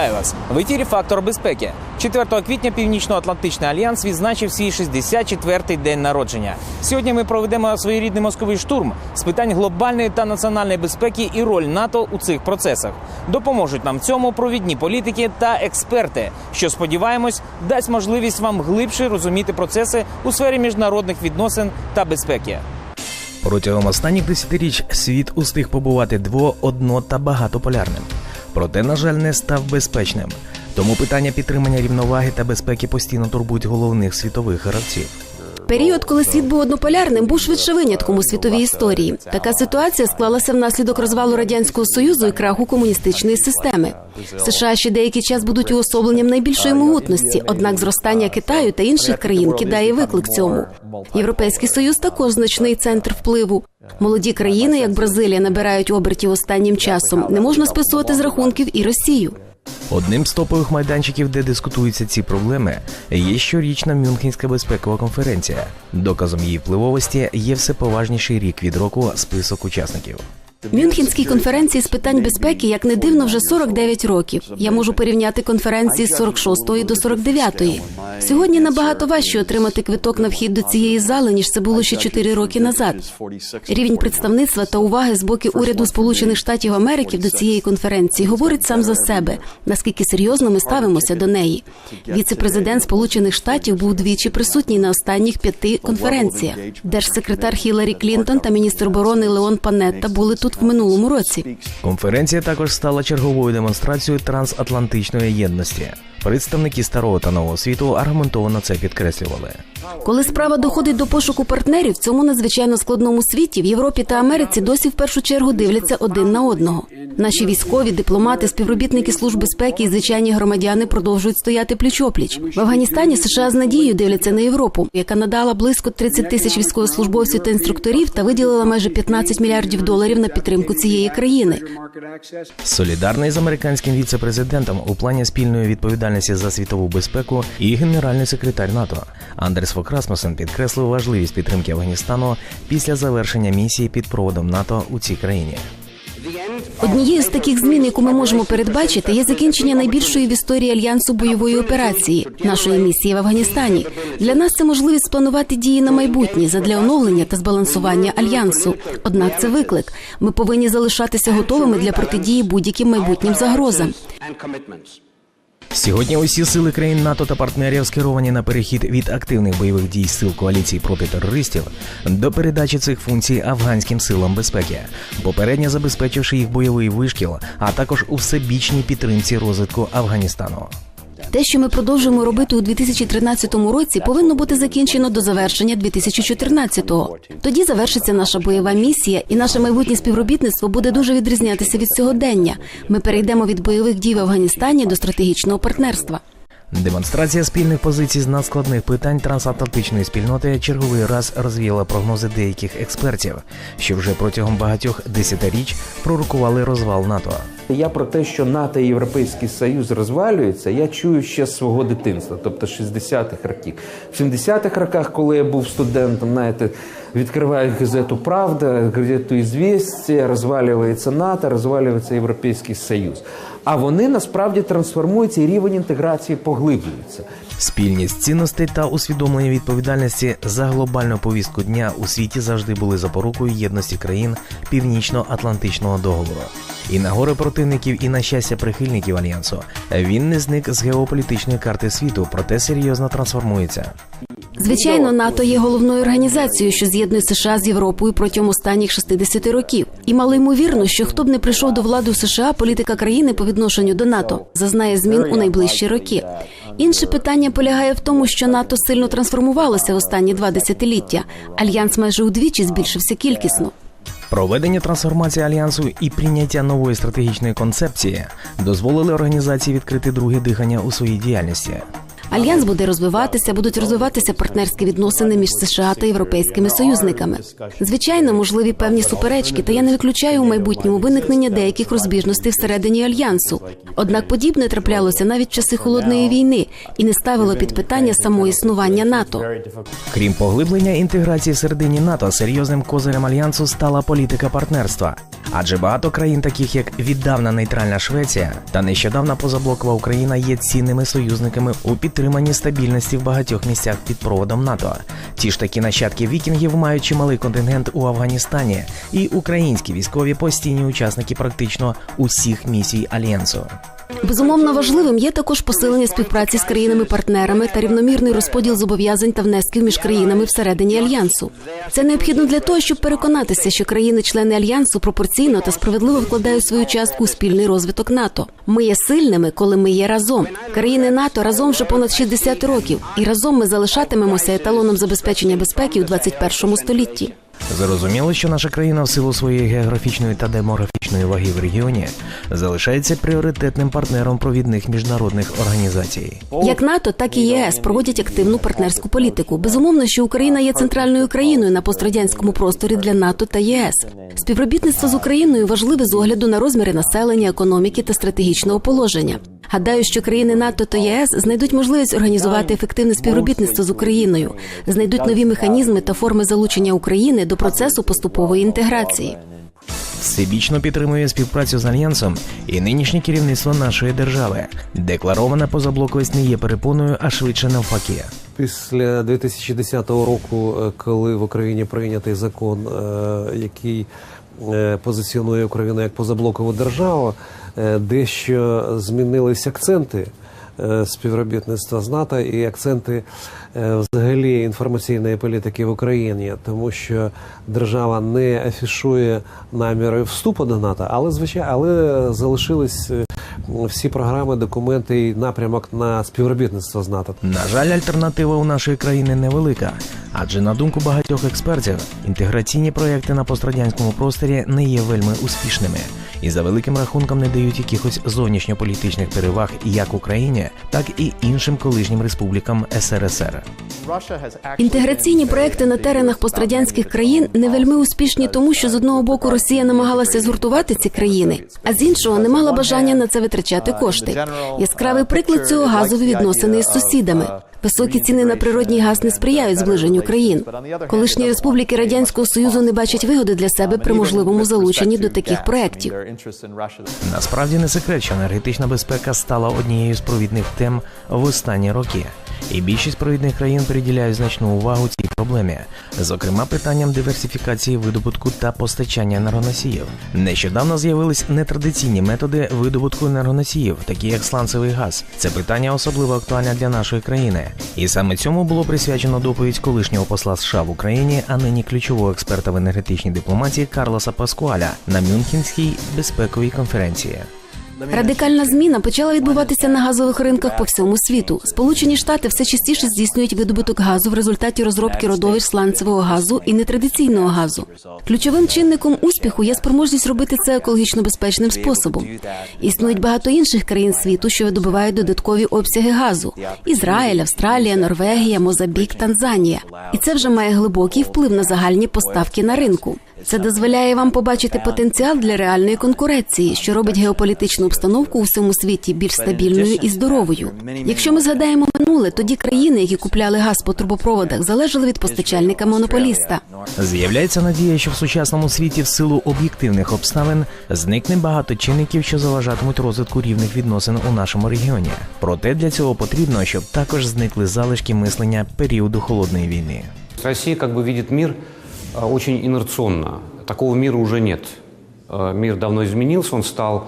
Вітаю вас в ефірі Фактор безпеки. 4 квітня Північно-Атлантичний альянс відзначив свій 64-й день народження. Сьогодні ми проведемо своєрідний мозковий штурм з питань глобальної та національної безпеки і роль НАТО у цих процесах. Допоможуть нам в цьому провідні політики та експерти, що сподіваємось дасть можливість вам глибше розуміти процеси у сфері міжнародних відносин та безпеки. Протягом останніх десятиріч світ устиг побувати дво, одно та багатополярним. Проте, на жаль, не став безпечним. Тому питання підтримання рівноваги та безпеки постійно турбують головних світових гравців. Період, коли світ був однополярним, був швидше винятком у світовій історії. Така ситуація склалася внаслідок розвалу радянського союзу і краху комуністичної системи. США ще деякий час будуть уособленням найбільшої могутності однак зростання Китаю та інших країн кидає виклик цьому. Європейський союз також значний центр впливу. Молоді країни, як Бразилія, набирають обертів останнім часом. Не можна списувати з рахунків і Росію. Одним з топових майданчиків, де дискутуються ці проблеми, є щорічна Мюнхенська безпекова конференція. Доказом її впливовості є все поважніший рік від року список учасників. Мюнхенській конференції з питань безпеки, як не дивно, вже 49 років. Я можу порівняти конференції з 46-ї до 49-ї. Сьогодні набагато важче отримати квиток на вхід до цієї зали, ніж це було ще 4 роки назад. Рівень представництва та уваги з боку уряду Сполучених Штатів Америки до цієї конференції говорить сам за себе, наскільки серйозно ми ставимося до неї. Віце-президент Сполучених Штатів був двічі присутній на останніх п'яти конференціях. Держсекретар Хіларі Клінтон та міністр оборони Леон Панетта були тут в минулому році. Конференція також стала черговою демонстрацією трансатлантичної єдності. Представники старого та нового світу аргументовано це підкреслювали. Коли справа доходить до пошуку партнерів в цьому надзвичайно складному світі, в Європі та Америці досі в першу чергу дивляться один на одного. Наші військові, дипломати, співробітники служб безпеки і звичайні громадяни продовжують стояти пліч-опліч. В Афганістані США з надією дивляться на Європу, яка надала близько 30 тисяч військовослужбовців та інструкторів та виділила майже 15 мільярдів доларів на підтримку цієї країни. Солідарний з американським віце-президентом у плані спільної відповідальності за світову безпеку і генеральний секретар НАТО Андерс Фок Расмусен підкреслив важливість підтримки Афганістану після завершення місії під проводом НАТО у цій країні. Однією з таких змін, яку ми можемо передбачити, є закінчення найбільшої в історії альянсу бойової операції нашої місії в Афганістані. Для нас це можливість спланувати дії на майбутнє задля оновлення та збалансування альянсу. Однак це виклик. Ми повинні залишатися готовими для протидії будь-яким майбутнім загрозам. Сьогодні усі сили країн НАТО та партнерів скеровані на перехід від активних бойових дій сил коаліції проти терористів до передачі цих функцій афганським силам безпеки, попередньо забезпечивши їх бойовий вишкіл, а також у всебічній підтримці розвитку Афганістану. Те, що ми продовжуємо робити у 2013 році, повинно бути закінчено до завершення 2014-го. Тоді завершиться наша бойова місія, і наше майбутнє співробітництво буде дуже відрізнятися від сьогодення. Ми перейдемо від бойових дій в Афганістані до стратегічного партнерства. Демонстрація спільних позицій з надскладних питань трансатлантичної спільноти черговий раз розвіяла прогнози деяких експертів, що вже протягом багатьох десятиріч пророкували розвал НАТО. Я про те, що НАТО і Європейський Союз розвалюються, я чую ще з свого дитинства, тобто 60-х років. В 70-х роках, коли я був студентом, знаєте, відкриваю газету Правда, газету «Ізвістія», розвалюється НАТО, розвалюється Європейський Союз. А вони насправді трансформуються і рівень інтеграції поглиблюється. Спільність цінностей та усвідомлення відповідальності за глобальну повістку дня у світі завжди були запорукою єдності країн Північно-Атлантичного договору. І на горе противників, і на щастя прихильників альянсу він не зник з геополітичної карти світу, проте серйозно трансформується. Звичайно, НАТО є головною організацією, що з'єднує США з Європою протягом останніх 60 років. І мало ймовірно, що хто б не прийшов до влади в США, політика країни по відношенню до НАТО зазнає змін у найближчі роки. Інше питання полягає в тому, що НАТО сильно трансформувалося останні два десятиліття. Альянс майже удвічі збільшився кількісно. Проведення трансформації альянсу і прийняття нової стратегічної концепції дозволили організації відкрити друге дихання у своїй діяльності. Альянс буде розвиватися, будуть розвиватися партнерські відносини між США та європейськими союзниками. Звичайно, можливі певні суперечки, та я не виключаю у майбутньому виникнення деяких розбіжностей всередині альянсу. Однак подібне траплялося навіть в часи холодної війни і не ставило під питання само існування НАТО. Крім поглиблення інтеграції всередині НАТО, серйозним козирем альянсу стала політика партнерства. Адже багато країн, таких як віддавна нейтральна Швеція та нещодавна позаблокова Україна, є цінними союзниками у підтриманні стабільності в багатьох місцях під проводом НАТО. Ті ж такі нащадки вікінгів мають чималий контингент у Афганістані, і українські військові постійні учасники практично усіх місій альянсу. Безумовно важливим є також посилення співпраці з країнами-партнерами та рівномірний розподіл зобов'язань та внесків між країнами всередині альянсу. Це необхідно для того, щоб переконатися, що країни-члени альянсу пропорційно та справедливо вкладають свою частку у спільний розвиток НАТО. Ми є сильними, коли ми є разом. Країни НАТО разом вже понад 60 років, і разом ми залишатимемося еталоном забезпечення безпеки у 21 столітті. Зрозуміло, що наша країна в силу своєї географічної та демографічної ваги в регіоні залишається пріоритетним партнером провідних міжнародних організацій. Як НАТО, так і ЄС проводять активну партнерську політику. Безумовно, що Україна є центральною країною на пострадянському просторі для НАТО та ЄС. Співробітництво з Україною важливе з огляду на розміри населення, економіки та стратегічного положення. Гадаю, що країни НАТО та ЄС знайдуть можливість організувати ефективне співробітництво з Україною, знайдуть нові механізми та форми залучення України до процесу поступової інтеграції. Всебічно підтримує співпрацю з альянсом і нинішнє керівництво нашої держави. Декларована позаблоковість не є перепоною, а швидше навпаки. Після 2010 року, е, коли в Україні прийнятий закон, е, який е, позиціонує Україну як позаблокову державу, дещо змінились акценти співробітництва з НАТО і акценти взагалі інформаційної політики в Україні, тому що держава не афішує наміри вступу до НАТО, але звичайно, але залишились е, всі програми, документи і напрямок на співробітництво з НАТО. На жаль, альтернатива у нашої країни невелика, адже на думку багатьох експертів, інтеграційні проекти на пострадянському просторі не є вельми успішними і за великим рахунком не дають якихось зовнішньополітичних переваг як Україні, так і іншим колишнім республікам СРСР. Інтеграційні проекти на теренах пострадянських країн не вельми успішні, тому що з одного боку Росія намагалася згуртувати ці країни, а з іншого не мала бажання на це витрачати кошти. Яскравий приклад цього газові відносини із сусідами. Високі ціни на природній газ не сприяють зближенню країн. Колишні республіки радянського союзу не бачать вигоди для себе при можливому залученні до таких проєктів. Насправді не секрет, що енергетична безпека стала однією з провідних тем в останні роки. І більшість провідних країн приділяють значну увагу цій проблемі, зокрема питанням диверсифікації видобутку та постачання енергоносіїв. Нещодавно з'явились нетрадиційні методи видобутку енергоносіїв, такі як сланцевий газ. Це питання особливо актуальне для нашої країни, і саме цьому було присвячено доповідь колишнього посла США в Україні, а нині ключового експерта в енергетичній дипломатії Карлоса Паскуаля на Мюнхенській безпековій конференції. Радикальна зміна почала відбуватися на газових ринках по всьому світу. Сполучені Штати все частіше здійснюють видобуток газу в результаті розробки родовищ сланцевого газу і нетрадиційного газу. Ключовим чинником успіху є спроможність робити це екологічно безпечним способом. Існують багато інших країн світу, що видобувають додаткові обсяги газу: Ізраїль, Австралія, Норвегія, Мозамбік, Танзанія. І це вже має глибокий вплив на загальні поставки на ринку. Це дозволяє вам побачити потенціал для реальної конкуренції, що робить геополітичну обстановку у всьому світі більш стабільною і здоровою. Якщо ми згадаємо минуле, тоді країни, які купляли газ по трубопроводах, залежали від постачальника монополіста. З'являється надія, що в сучасному світі в силу об'єктивних обставин зникне багато чинників, що заважатимуть розвитку рівних відносин у нашому регіоні. Проте для цього потрібно, щоб також зникли залишки мислення періоду холодної війни. Россия как бы видит мир э, очень инерционно. Такого мира уже нет. Э, Мир давно изменился, он стал э,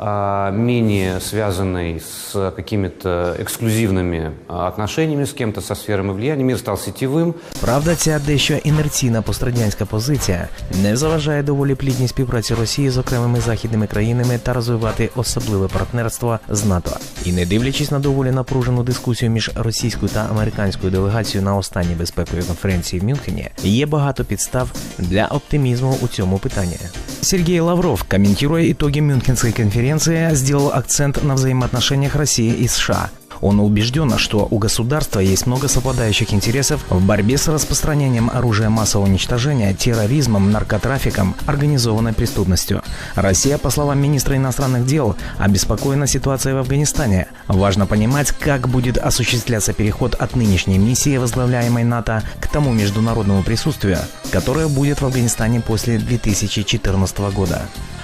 менее связанный с какими-то эксклюзивными э, отношениями с кем-то, со сферами влияния. Мир стал сетевым. Правда, ця дещо інерційна пострадянська позиція не заважає доволі плідній співпраці Росії з окремими західними країнами та розвивати особливе партнерство з НАТО. І не дивлячись на доволі напружену дискусію між російською та американською делегацією на останній безпековій конференції в Мюнхені, є багато підстав для оптимізму у цьому питанні. Сергей Лавров, комментируя итоги Мюнхенской конференции, сделал акцент на взаимоотношениях России и США. Он убежден, что у государства есть много совпадающих интересов в борьбе с распространением оружия массового уничтожения, терроризмом, наркотрафиком, организованной преступностью. Россия, по словам министра иностранных дел, обеспокоена ситуацией в Афганистане. Важно понимать, как будет осуществляться переход от нынешней миссии, возглавляемой НАТО, к тому международному присутствию, которое будет в Афганистане после 2014 года.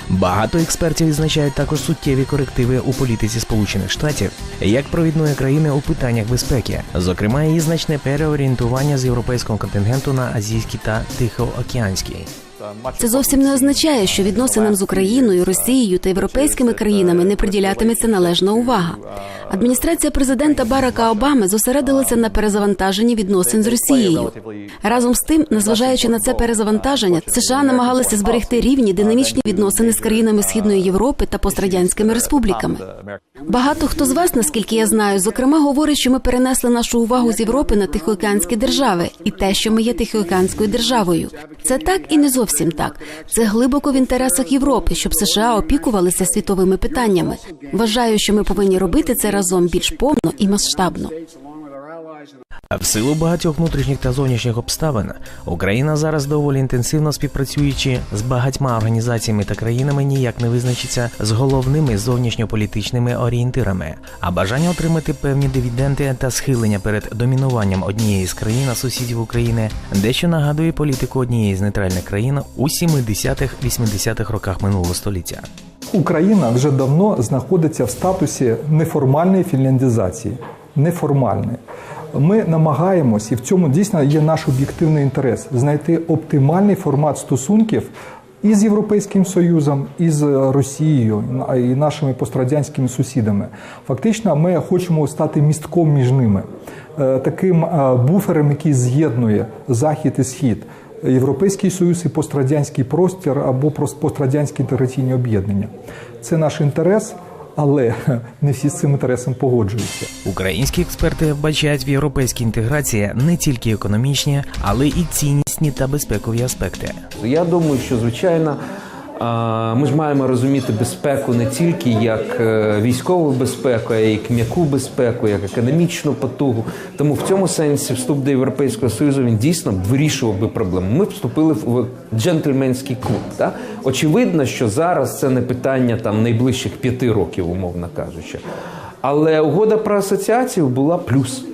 Багато експертів відзначають також суттєві корективи у політиці Сполучених Штатів як провідної країни у питаннях безпеки, зокрема її значне переорієнтування з європейського контингенту на азійський та тихоокеанський. Це зовсім не означає, що відносинам з Україною, Росією та європейськими країнами не приділятиметься належна увага. Адміністрація президента Барака Обами зосередилася на перезавантаженні відносин з Росією. Разом з тим, незважаючи на це перезавантаження, США намагалися зберегти рівні динамічні відносини з країнами Східної Європи та пострадянськими республіками. Багато хто з вас, наскільки я знаю, зокрема говорить, що ми перенесли нашу увагу з Європи на тихоокеанські держави і те, що ми є тихоокеанською державою. Це так і не зовсім так. Це глибоко в інтересах Європи, щоб США опікувалися світовими питаннями. Вважаю, що ми повинні робити це разом більш повно і масштабно. В силу багатьох внутрішніх та зовнішніх обставин Україна зараз доволі інтенсивно співпрацюючи з багатьма організаціями та країнами, ніяк не визначиться з головними зовнішньополітичними орієнтирами, а бажання отримати певні дивіденди та схилення перед домінуванням однієї з країн сусідів України дещо нагадує політику однієї з нейтральних країн у 70-80-х роках минулого століття. Україна вже давно знаходиться в статусі неформальної фінляндизації. Неформальної. Ми намагаємось, і в цьому дійсно є наш об'єктивний інтерес знайти оптимальний формат стосунків і з Європейським Союзом, і з Росією, і нашими пострадянськими сусідами. Фактично, ми хочемо стати містком між ними, е, таким е, буфером, який з'єднує захід і схід. Європейський Союз і пострадянський простір або пострадянські інтеграційні об'єднання. Це наш інтерес, але не всі з цим інтересом погоджуються. Українські експерти вбачають в європейській інтеграції не тільки економічні, але і ціннісні та безпекові аспекти. Я думаю, що звичайно ми ж маємо розуміти безпеку не тільки як е, військову безпеку, а й як м'яку безпеку, як економічну потугу. Тому в цьому сенсі вступ до Європейського Союзу він дійсно вирішував би проблему. Ми вступили в джентльменський клуб. Так? Очевидно, що зараз це не питання там найближчих п'яти років, умовно кажучи. Але угода про асоціацію була плюс.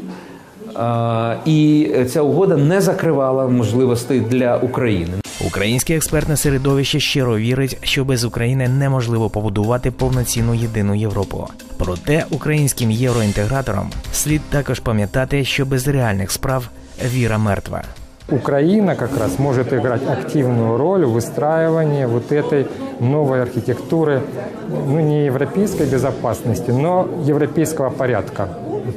І ця угода не закривала можливостей для України. Українське експертне середовище щиро вірить, що без України неможливо побудувати повноцінну єдину Європу. Проте українським євроінтеграторам слід також пам'ятати, що без реальних справ віра мертва. Украина как раз может играть активную роль в выстраивании вот этой новой архитектуры, ну не европейской безопасности, но европейского порядка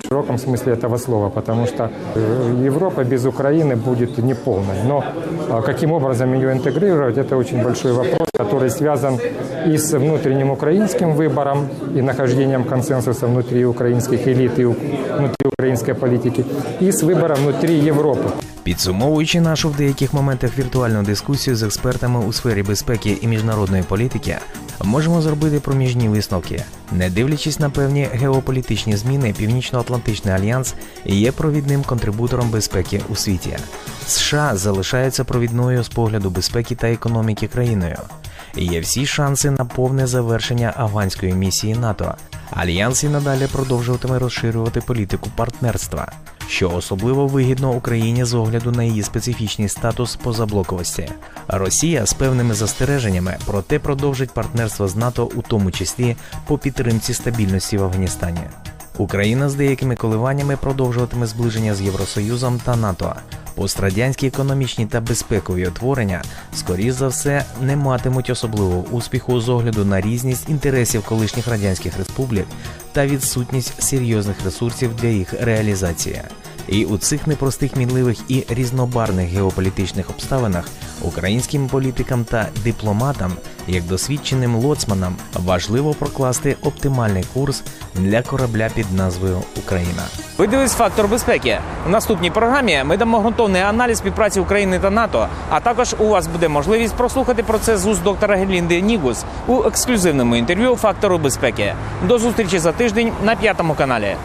в широком смысле этого слова, потому что э, Европа без Украины будет неполной. Но а, каким образом ее интегрировать, это очень большой вопрос, который связан и с внутренним украинским выбором, и нахождением консенсуса внутри украинских элит и у- внутри украинской политики, и с выбором внутри Европы. Підсумовуючи нашу в деяких моментах віртуальну дискусію з експертами у сфері безпеки і міжнародної політики, можемо зробити проміжні висновки. Не дивлячись на певні геополітичні зміни, Північно-Атлантичний альянс є провідним контрибутором безпеки у світі. США залишаються провідною з погляду безпеки та економіки країною. Є всі шанси на повне завершення афганської місії НАТО. Альянс і надалі продовжуватиме розширювати політику партнерства, що особливо вигідно Україні з огляду на її специфічний статус позаблоковості. Росія з певними застереженнями, проте продовжить партнерство з НАТО, у тому числі по підтримці стабільності в Афганістані. Україна з деякими коливаннями продовжуватиме зближення з Євросоюзом та НАТО. Пострадянські економічні та безпекові утворення, скоріш за все, не матимуть особливого успіху з огляду на різність інтересів колишніх радянських республік та відсутність серйозних ресурсів для їх реалізації. І у цих непростих, мінливих і різнобарних геополітичних обставинах українським політикам та дипломатам, як досвідченим лоцманам, важливо прокласти оптимальний курс для корабля під назвою Україна. Ви фактор безпеки. У наступній програмі ми дамо ґрунтовний аналіз співпраці України та НАТО. А також у вас буде можливість прослухати про це з доктора Гелінди Нігус у ексклюзивному інтерв'ю фактору безпеки. До зустрічі за тиждень на п'ятому каналі.